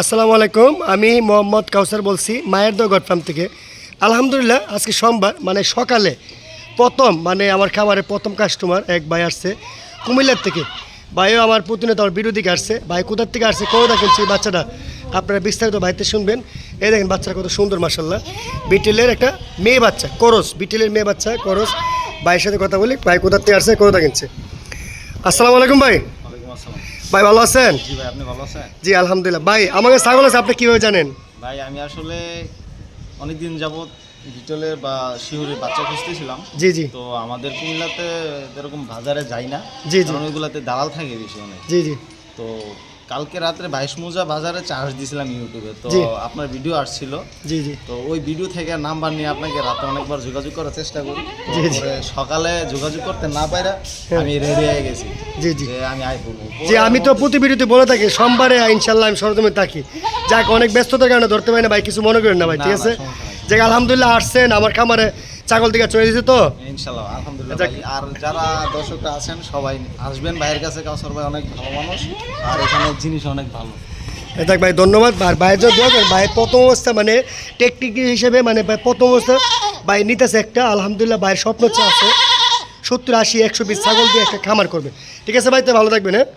আসসালামু আলাইকুম, আমি মোহাম্মদ কাউসার বলছি, মায়ের দো গডফার্ম থেকে। আলহামদুলিল্লাহ, আজকে সোমবার মানে সকালে প্রথম মানে আমার খামারে প্রথম কাস্টমার এক ভাই আসছে কুমিল্লার থেকে। ভাইও আমার প্রতিনিয়ত আমার বিরোধী আসছে, ভাই কোথার থেকে আসছে কোথা কিনছে বাচ্চাটা? আপনারা বিস্তারিত ভাইতে শুনবেন। এই দেখেন বাচ্চাটা কত সুন্দর মাসাল্লাহ বিটেলের একটা মেয়ে বাচ্চা, করস, বিটেলের মেয়ে বাচ্চা, করস। ভাইয়ের সাথে কথা বলি, ভাই কোথার থেকে আসছে কোথা কিনছে আসসালামু আলাইকুম, ভাই। ভাই ভালো আছেন? জি ভাই আপনি ভালো আছেন? জি আলহামদুলিল্লাহ। ভাই আমাকে ছাগল আছে আপনি কীভাবে জানেন? ভাই আমি আসলে অনেকদিন যাবৎ বিটলের বা শিউরের বাচ্চা খুঁজতেছিলাম। জি জি। তো আমাদের কুমিল্লাতে এরকম বাজারে যাই না। জি, জি। ওইগুলাতে দালাল থাকে বেশি অনেক। জি জি। তো কালকে রাত্রে বাইশ মোজা বাজারে চার্জ দিছিলাম ইউটিউবে তো আপনার ভিডিও আসছিল। জি জি। তো ওই ভিডিও থেকে নাম্বার নিয়ে আপনাকে রাতে অনেকবার যোগাযোগ করার চেষ্টা করি। জি, জি। সকালে যোগাযোগ করতে না পাইরা আমি রেডি হয়ে গেছি। জি জি। আমি আই পড়ব জি আমি তো প্রতি ভিডিওতে বলে থাকি সোমবারে ইনশাল্লাহ আমি সরজমে থাকি। যাক অনেক ব্যস্ততার কারণে ধরতে পারি না ভাই কিছু মনে করেন না ভাই ঠিক আছে? যে আলহামদুলিল্লাহ আসছেন আমার খামারে ছাগল থেকে চলে দিয়েছে তো? ইনশাল্লাহ আলহামদুলিল্লাহ ভাই। আর যারা দর্শকরা আছেন সবাই আসবেন। ভাইয়ের কাছে কাউসার ভাই অনেক ভালো মানুষ আর এখানে জিনিস অনেক ভালো। যাক ভাই ধন্যবাদ। আর ভাইয়ের জন্য দোয়া করেন ভাই প্রথম অবস্থা মানে টেকনিক হিসেবে মানে ভাই প্রথম অবস্থা ভাই নিতেছে একটা আলহামদুলিল্লাহ ভাইয়ের স্বপ্ন হচ্ছে আছে। সত্তর আশি একশো বিশ ছাগল দিয়ে একটা খামার করবে। ঠিক আছে ভাই তো ভালো থাকবেন হ্যাঁ?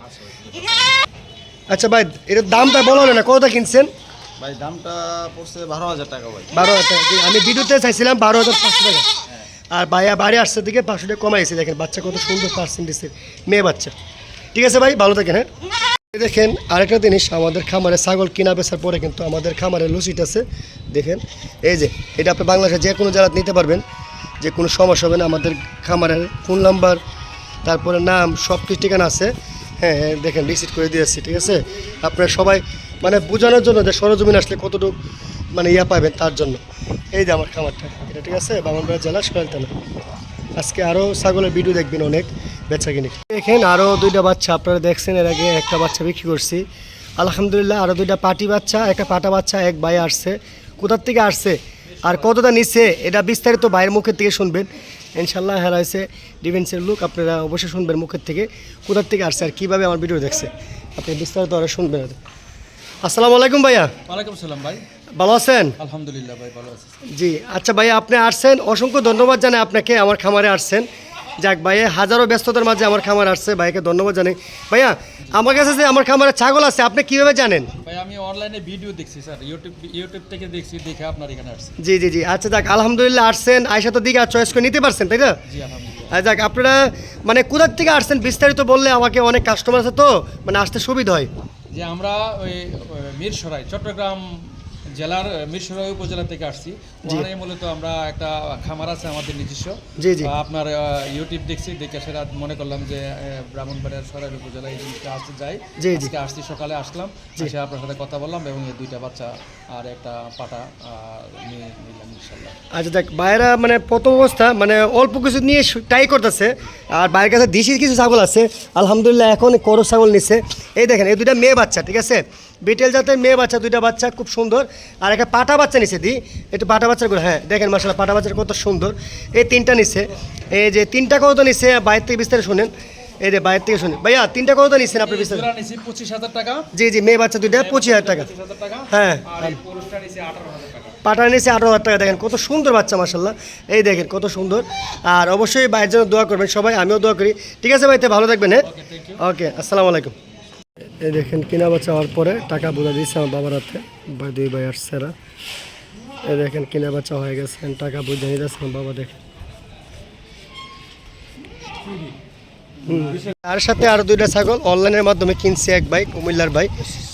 আচ্ছা ভাই এটার দামটা বলা হলো না কতটা কিনছেন? ভাই দামটা পড়ছে বারো হাজার টাকা ভাই। বারো হাজার টাকা। আমি ভিডিওতে চাইছিলাম বারো হাজার পাঁচশো টাকা। আর ভাইয়া বাড়ি আসছে দিকে পাঁচশো টাকা কমাইছে দেখেন বাচ্চা কত সুন্দর পার্সেন্টেজের মেয়ে বাচ্চা। ঠিক আছে ভাই ভালো থাকেন হ্যাঁ? দেখেন আরেকটা জিনিস আমাদের খামারে ছাগল কিনা বেচার পরে কিন্তু আমাদের খামারে লুচিট আছে। দেখেন এই যে এটা আপনি বাংলাদেশে যে কোনো জেলাতে নিতে পারবেন। যে কোনো সমস্যা হবে না আমাদের খামারের ফোন নাম্বার তারপরে নাম সব কিছু ঠিকানা আছে। হ্যাঁ হ্যাঁ দেখেন রিসিট করে দিয়েছি ঠিক আছে? আপনারা সবাই মানে বোঝানোর জন্য যে সরজমিন আসলে কতটুকু মানে ইয়া পাবেন তার জন্য। এই যে আমার খামারটা, এটা ঠিক আছে? বামনবাড়া জেলা সোহেলতানা আজকে আরও ছাগলের ভিডিও দেখবেন অনেক, বেচা কিনে। দেখেন আরও দুইটা বাচ্চা, আপনারা দেখছেন এর আগে একটা বাচ্চা বিক্রি করছি। আলহামদুলিল্লাহ আরও দুইটা পাটি বাচ্চা, একটা পাটা বাচ্চা, এক ভাই আসছে। কোথার থেকে আসছে? আর কতটা নিচ্ছে এটা বিস্তারিত ভাইয়ের মুখের থেকে শুনবেন। ইনশাল্লাহ হেরা হয়েছে ডিফেন্সের লুক, আপনারা অবশ্যই শুনবেন মুখের থেকে। কোথার থেকে আসছে আর কীভাবে আমার ভিডিও দেখছে? আপনি বিস্তারিত ওরা শুনবেন। আসসালামু আলাইকুম ভাইয়া। ওয়ালাইকুম সালাম ভাই। ভালো আছেন? আলহামদুলিল্লাহ ভাই ভালো আছি। জি আচ্ছা ভাইয়া আপনি আসছেন। অসংখ্য ধন্যবাদ জানাই আপনাকে আমার খামারে আসছেন। যাক ভাইয়া হাজারো ব্যস্ততার মাঝে আমার খামার আসছে। ভাইকে ধন্যবাদ জানাই। ভাইয়া আমার কাছে যে আমার খামারে ছাগল আছে আপনি কীভাবে জানেন? ভাই আমি অনলাইনে ভিডিও দেখছি স্যার। ইউটিউব ইউটিউব থেকে দেখছি দেখে আপনার এখানে আসছি। জি জি জি। আচ্ছা যাক আলহামদুলিল্লাহ আসছেন। আয়সা তো দিকে চয়েস করে নিতে পারছেন তাই না জি আলহামদুলিল্লাহ। আর যাক আপনারা মানে কোথার থেকে আসছেন? বিস্তারিত বললে আমাকে অনেক কাস্টমার আছে তো মানে আসতে সুবিধা হয়। যে আমরা ওই মিরসরাই চট্টগ্রাম জেলার মিরসরাই উপজেলা থেকে আসছি। ওখানে মূলত আমরা একটা খামার আছে আমাদের নিজস্ব। আপনার ইউটিউব দেখছি দেখে সেটা মনে করলাম যে ব্রাহ্মণবাড়িয়ার সরাই উপজেলা এই জিনিসটা আসতে যাই। আজকে আসছি সকালে আসলাম। এসে আপনার সাথে কথা বললাম এবং এই দুইটা বাচ্চা আর একটা পাটা নিয়ে আচ্ছা দেখ বাইরা মানে প্রথম অবস্থা মানে অল্প কিছু নিয়ে ট্রাই করতেছে, আর বাইরের কাছে দেশি কিছু ছাগল আছে। আলহামদুলিল্লাহ এখন করো ছাগল নিচ্ছে এই দেখেন, এই দুইটা মেয়ে বাচ্চা, ঠিক আছে? বিটেল জাতের মেয়ে বাচ্চা, দুইটা বাচ্চা, খুব সুন্দর। আর একটা পাটা বাচ্চা নিছে, দি। একটু পাটা বাচ্চাগুলো হ্যাঁ দেখেন মাসাল্লাহ পাটা বাচ্চার কত সুন্দর। এই তিনটা নিচ্ছে এই যে তিনটা কত নিচ্ছে বাইরে থেকে বিস্তারিত শুনেন। এই যে বাইরে থেকে শুনেন ভাইয়া তিনটা কত নিচ্ছেন আপনি পঁচিশ হাজার টাকা। জি জি মেয়ে বাচ্চা দুইটা পঁচিশ হাজার টাকা। হ্যাঁ হাজার টাকা। নিয়েছে আঠারো হাজার টাকা দেখেন কত সুন্দর বাচ্চা মাসাল্লাহ এই দেখেন কত সুন্দর। আর অবশ্যই ভাইয়ের জন্য দোয়া করবেন সবাই আমিও দোয়া করি। ঠিক আছে ভাই তো ভালো থাকবেন হ্যাঁ? ওকে আসসালামু আলাইকুম। এই দেখেন কিনা বাচ্চা হওয়ার পরে টাকা বোঝা দিয়েছে আমার বাবার হাতে। দুই ভাই আসছে এরা এই দেখেন কিনা বাচ্চা হয়ে গেছেন টাকা বুঝে নিয়ে যাচ্ছে আমার বাবা দেখেন। তার সাথে আরও দুইটা ছাগল অনলাইনের মাধ্যমে কিনছে এক ভাই, কুমিল্লার ভাই।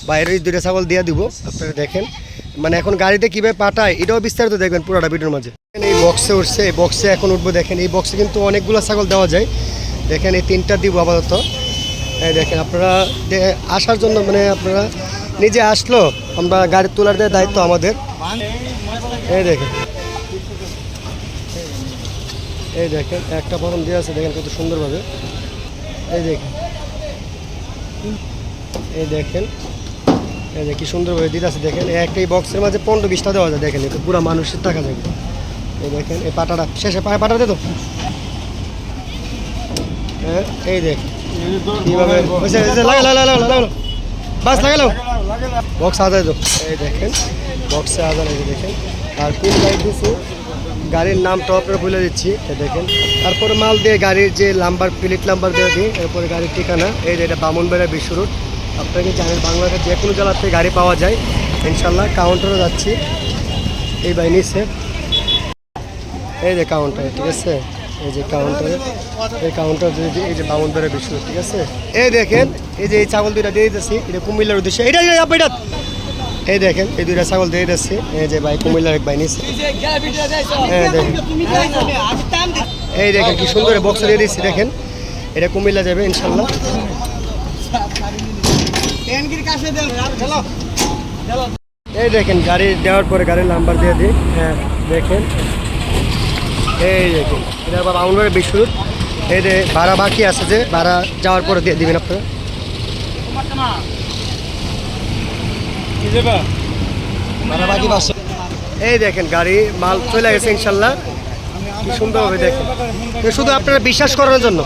বাইরে দুইটা ছাগল দিয়ে দিব, আপনারা দেখেন। মানে এখন গাড়িতে কীভাবে পাঠায়, এটাও বিস্তারিত দেখবেন পুরোটা ভিডিওর মাঝে। এই বক্সে উঠছে, এই বক্সে এখন উঠবো, দেখেন, এই বক্সে কিন্তু অনেকগুলো ছাগল দেওয়া যায়। দেখেন, এই তিনটা দিব আপাতত। এই দেখেন, আপনারা আসার জন্য মানে আপনারা নিজে আসলো, আমরা গাড়ি তোলার দায়িত্ব আমাদের। এই দেখেন। এই দেখেন, একটা প্রথম দিয়ে আছে, দেখেন কত সুন্দরভাবে। এই দেখেন। এই দেখেন। এই যে কি সুন্দরভাবে দিতে আছে দেখেন। এই একটা বক্সের মাঝে পনেরো বিশটা দেওয়া যায় দেখেন। এটা পুরো মানুষের টাকা যাবে। এই দেখেন এই পাটাটা। শেষে পায়ে পাটা দে তো। হ্যাঁ এই দেখ। হয়েছে, লাগা লাগা লাগা লাগা বাস লাগালো? বক্স আদায় দাও। এই দেখেন বক্সে আদায় দেখেন। আর কোন গাড়ির নামটা আপনারা বলে দিচ্ছি দেখেন। তারপরে মাল দিয়ে গাড়ির যে নাম্বার প্লেট নাম্বার দিয়ে দিই, এরপরে গাড়ির ঠিকানা, এই যে এটা বামনবেড়া বিশ্ব রোড আপনাকে জানেন বাংলাদেশের যে কোনো থেকে গাড়ি পাওয়া যায়। ইনশাল্লাহ কাউন্টারে যাচ্ছি। এই বাই নিচ্ছে এই যে কাউন্টার ঠিক আছে? এই যে কাউন্টারে এই কাউন্টার যদি এই যে বামনবেড়া বিশ্ব রোড ঠিক আছে? এই দেখেন, এই যে এই ছাগল দুইটা দিয়ে দিতেছি, এটা কুমিল্লার উদ্দেশ্যে। এটা এটা এই দেখেন, এই দুইটা ছাগল দিয়ে দিচ্ছি এই যে ভাই, কুমিল্লার এক ভাই নিচ্ছে এই দেখেন। কি সুন্দর বক্স দিয়ে দিচ্ছি, দেখেন। এটা কুমিল্লা যাবে, ইনশাল্লাহ। এই দেখেন, গাড়ি দেওয়ার পরে গাড়ির নাম্বার দিয়ে দিই। হ্যাঁ দেখেন। এই দেখেন, এটা আবার বাউন্ডারি বিশুর এই যে ভাড়া বাকি আছে যে, ভাড়া যাওয়ার পরে দিয়ে দিবেন আপনারা। এই দেখেন গাড়ি মাল চলে গেছে ইনশাল্লাহ। কি সুন্দরভাবে দেখেন। শুধু আপনারা বিশ্বাস করার জন্য।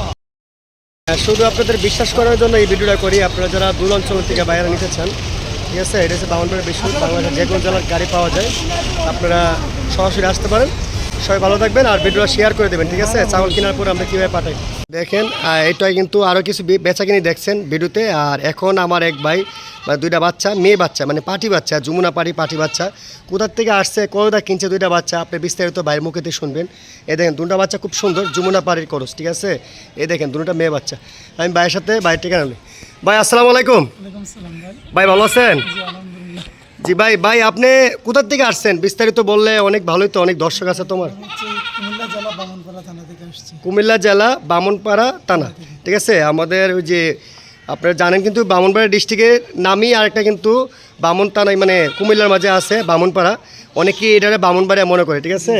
হ্যাঁ, শুধু আপনাদের বিশ্বাস করার জন্য এই ভিডিওটা করি। আপনারা যারা দূর অঞ্চল থেকে বাইরে নিতে চান ঠিক আছে? এটা হচ্ছে বাউন্ডারি বিশ্ব বাংলাদেশের যে কোনো জেলার গাড়ি পাওয়া যায়। আপনারা সরাসরি আসতে পারেন। সবাই ভালো থাকবেন আর ভিডিওটা শেয়ার করে দেবেন ঠিক আছে? চাউল কেনার পরে আমরা কীভাবে পাঠাই। দেখেন এটাই কিন্তু আরও কিছু বেচা বেচাকিনি দেখছেন ভিডিওতে। আর এখন আমার এক ভাই বা দুইটা বাচ্চা মেয়ে বাচ্চা মানে পাটি বাচ্চা যমুনা পাটি পাটি বাচ্চা। কোথার থেকে আসছে কোথা কিনছে দুইটা বাচ্চা আপনি বিস্তারিত বাইরের মুখেতে শুনবেন। এ দেখেন দুটা বাচ্চা খুব সুন্দর যমুনা পাড়ির করস ঠিক আছে? এ দেখেন দুটা মেয়ে বাচ্চা। আমি ভাইয়ের সাথে বাইরের ঠিকানা নিই ভাই আসসালামু আলাইকুম। ভাই। ভালো আছেন? জি ভাই ভাই আপনি কোথার থেকে আসছেন? বিস্তারিত বললে অনেক ভালোই তো অনেক দর্শক আছে তোমার। কুমিল্লা জেলা বামনপাড়া থানা থেকে আসছি। কুমিল্লা জেলা বামনপাড়া থানা। ঠিক আছে? আমাদের ওই যে আপনারা জানেন কিন্তু বামনপাড়া ডিস্ট্রিক্টের নামই আরেকটা কিন্তু বামন থানায় মানে কুমিল্লার মাঝে আছে বামনপাড়া। অনেকেই এটারে বামনপাড়া মনে করে ঠিক আছে?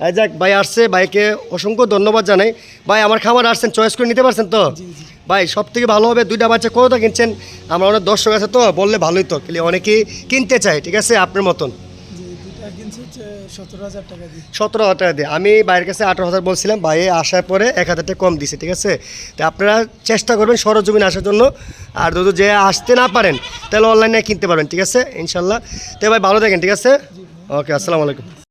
যাক ভাই আসছে ভাইকে অসংখ্য ধন্যবাদ জানাই। ভাই আমার খাবার আসছেন চয়েস করে নিতে পারছেন তো? ভাই সব থেকে ভালো হবে দুইটা বাচ্চা কোথাও কিনছেন? আমার অনেক দর্শক আছে তো বললে ভালোই তো অনেকেই কিনতে চায় ঠিক আছে আপনার মতন? সতেরো হাজার টাকা দিয়ে। সতেরো হাজার টাকা দিয়ে। আমি বাইরের কাছে আঠারো হাজার বলছিলাম ভাই আসার পরে এক হাজার টাকা কম দিছে ঠিক আছে? তো আপনারা চেষ্টা করবেন সরজমিন আসার জন্য। আর যদি যে আসতে না পারেন তাহলে অনলাইনে কিনতে পারবেন ঠিক আছে? ইনশাল্লাহ। তো ভাই ভালো থাকেন ঠিক আছে? ওকে আসসালামু আলাইকুম।